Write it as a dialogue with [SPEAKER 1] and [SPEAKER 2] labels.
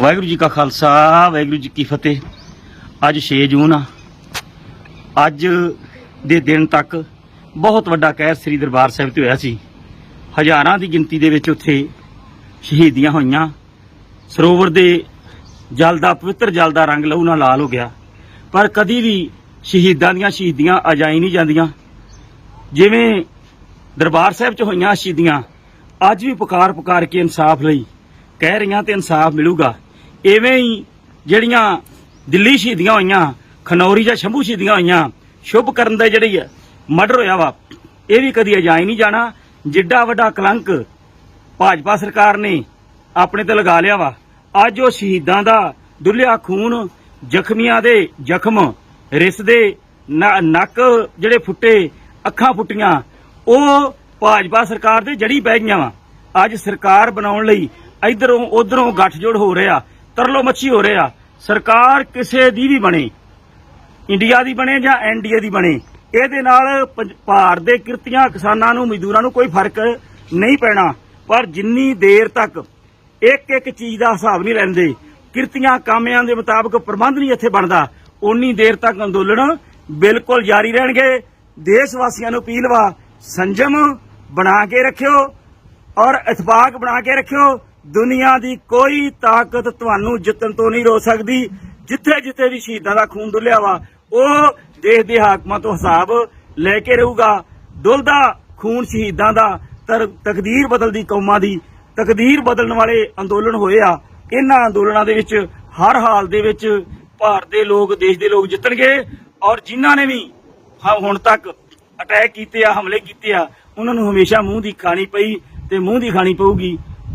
[SPEAKER 1] ਵਾਹਿਗੁਰੂ ਜੀ ਕਾ ਖਾਲਸਾ, ਵਾਹਿਗੁਰੂ ਜੀ ਕੀ ਫਤਿਹ। ਅੱਜ 6 ਜੂਨ ਆ। ਅੱਜ ਦੇ ਦਿਨ ਤੱਕ ਬਹੁਤ ਵੱਡਾ ਕਹਿਰ ਸ੍ਰੀ ਦਰਬਾਰ ਸਾਹਿਬ ਤੇ ਹੋਇਆ ਸੀ। ਹਜ਼ਾਰਾਂ ਦੀ ਗਿਣਤੀ ਦੇ ਵਿੱਚ ਉੱਥੇ ਸ਼ਹੀਦੀਆਂ ਹੋਈਆਂ। ਸਰੋਵਰ ਦੇ ਜਲ ਦਾ, ਪਵਿੱਤਰ ਜਲ ਦਾ ਰੰਗ ਲਹੂ ਨਾਲ ਲਾਲ ਹੋ ਗਿਆ। ਪਰ ਕਦੀ ਵੀ ਸ਼ਹੀਦਾਂ ਦੀਆਂ ਸ਼ਹੀਦੀਆਂ ਅਜਾਈ ਨਹੀਂ ਜਾਂਦੀਆਂ। ਜਿਵੇਂ ਦਰਬਾਰ ਸਾਹਿਬ 'ਚ ਹੋਈਆਂ ਸ਼ਹੀਦੀਆਂ, ਅੱਜ ਵੀ ਪੁਕਾਰ ਪੁਕਾਰ ਕੇ ਇਨਸਾਫ ਲਈ ਕਹਿ ਰਹੀਆਂ ਤੇ ਇਨਸਾਫ ਮਿਲੂਗਾ। ਇਵੇਂ ਹੀ ਜਿਹੜੀਆਂ ਦਿੱਲੀ ਸ਼ਹੀਦੀਆਂ ਹੋਈਆਂ, ਖਨੌਰੀ ਜਾਂ ਸ਼ੰਭੂ ਸ਼ਹੀਦੀਆਂ ਹੋਈਆਂ, ਸ਼ੁਭ ਕਰਨ ਦਾ ਜਿਹੜੀ ਮਰਡਰ ਹੋਇਆ ਵਾ, ਇਹ ਵੀ ਕਦੀ ਅਜਾਈ ਨਹੀਂ ਜਾਣਾ। ਜਿੱਡਾ ਵੱਡਾ ਕਲੰਕ ਭਾਜਪਾ ਸਰਕਾਰ ਨੇ ਆਪਣੇ ਤੇ ਲਗਾ ਲਿਆ ਵਾ। ਅੱਜ ਉਹ ਸ਼ਹੀਦਾਂ ਦਾ ਦੁੱਲਿਆ ਖੂਨ ਜ਼ਖਮੀਆਂ ਦੇ ਜ਼ਖਮ, ਰਿਸ ਦੇ ਨੱਕ ਜਿਹੜੇ ਫੁੱਟੇ, ਅੱਖਾਂ ਫੁੱਟੀਆਂ, ਉਹ ਭਾਜਪਾ ਸਰਕਾਰ ਦੇ ਜੜੀ ਪੈ ਗਈਆਂ ਵਾ। ਅੱਜ ਸਰਕਾਰ ਬਣਾਉਣ ਲਈ ਇਧਰੋਂ, ਉਧਰੋਂ ਗੱਠਜੋੜ ਹੋ ਰਿਹਾ। ਤਰਲੋ ਮੱਛੀ ਹੋ ਰਿਹਾ ਸਰਕਾਰ ਕਿਸੇ ਦੀ ਵੀ ਬਣੇ, ਇੰਡੀਆ ਦੀ ਬਣੇ ਜਾਂ ਐਨਡੀਏ ਦੀ ਬਣੇ, ਇਹਦੇ ਨਾਲ ਭਾਰਤ ਦੇ ਕਿਰਤੀਆਂ ਕਿਸਾਨਾਂ ਨੂੰ, ਮਜ਼ਦੂਰਾਂ ਨੂੰ ਕੋਈ ਫ਼ਰਕ ਨਹੀਂ ਪੈਣਾ। ਪਰ ਜਿੰਨੀ ਦੇਰ ਤੱਕ ਇੱਕ ਇੱਕ ਚੀਜ਼ ਦਾ ਹਿਸਾਬ ਨਹੀਂ ਲੈਂਦੇ, ਕਿਰਤੀਆਂ ਕਾਮਿਆਂ ਦੇ ਮੁਤਾਬਕ ਪ੍ਰਬੰਧ ਨਹੀਂ ਇੱਥੇ ਬਣਦਾ ਉਨੀ ਦੇਰ ਤੱਕ ਅੰਦੋਲਨ ਬਿਲਕੁਲ ਜਾਰੀ ਰਹਿਣਗੇ। ਦੇਸ਼ ਵਾਸੀਆਂ ਨੂੰ ਅਪੀਲ ਵਾ, ਸੰਜਮ ਬਣਾ ਕੇ ਰੱਖਿਓ ਔਰ ਇਤਫਾਕ ਬਣਾ ਕੇ ਰੱਖਿਓ। ਦੁਨੀਆ ਦੀ ਕੋਈ ਤਾਕਤ ਤੁਹਾਨੂੰ ਜਿੱਤਣ ਤੋਂ ਨਹੀਂ ਰੋ ਸਕਦੀ। ਜਿੱਥੇ ਜਿੱਥੇ ਵੀ ਸ਼ਹੀਦਾਂ ਦਾ ਖੂਨ ਡੁੱਲਿਆ ਵਾ, ਉਹ ਦੇਸ਼ ਦੇ ਹਾਕਮਾਂ ਤੋਂ ਹਿਸਾਬ ਲੈ ਕੇ ਰਹੂਗਾ। ਡੁੱਲਦਾ ਖੂਨ ਸ਼ਹੀਦਾਂ ਦਾ ਤਕਦੀਰ ਬਦਲਦੀ ਕੌਮਾਂ ਦੀ ਤਕਦੀਰ ਬਦਲਣ ਵਾਲੇ ਅੰਦੋਲਨ ਹੋਏ ਆ। ਇਹਨਾਂ ਅੰਦੋਲਨਾਂ ਦੇ ਵਿੱਚ ਹਰ ਹਾਲ ਦੇ ਵਿੱਚ ਭਾਰਤ ਦੇ ਲੋਕ, ਦੇਸ਼ ਦੇ ਲੋਕ ਜਿੱਤਣਗੇ ਔਰ ਜਿਨ੍ਹਾਂ ਨੇ ਵੀ ਹੁਣ ਤੱਕ ਅਟੈਕ ਕੀਤੇ ਆ, ਹਮਲੇ ਕੀਤੇ ਆ, ਉਹਨਾਂ ਨੂੰ ਹਮੇਸ਼ਾ ਮੂੰਹ ਦੀ ਖਾਣੀ ਪਈ ਤੇ ਮੂੰਹ ਦੀ ਖਾਣੀ ਪਊਗੀ।